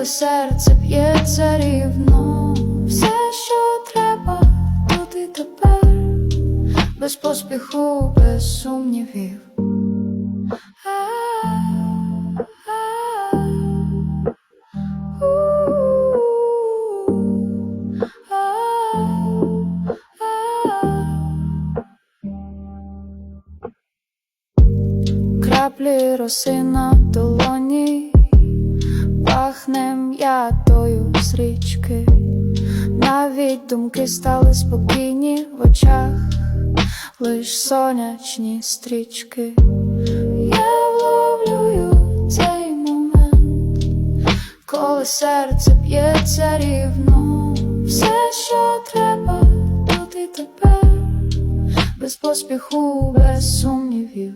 коли серце б'ється рівно, все, що треба, тут і тепер, без поспіху, без сумнівів. Краплі роси на пахне м'ятою з річки, навіть думки стали спокійні в очах, лиш сонячні стрічки. Я вловлюю цей момент, коли серце б'ється рівно, все, що треба, тут і тепер, без поспіху, без сумнівів.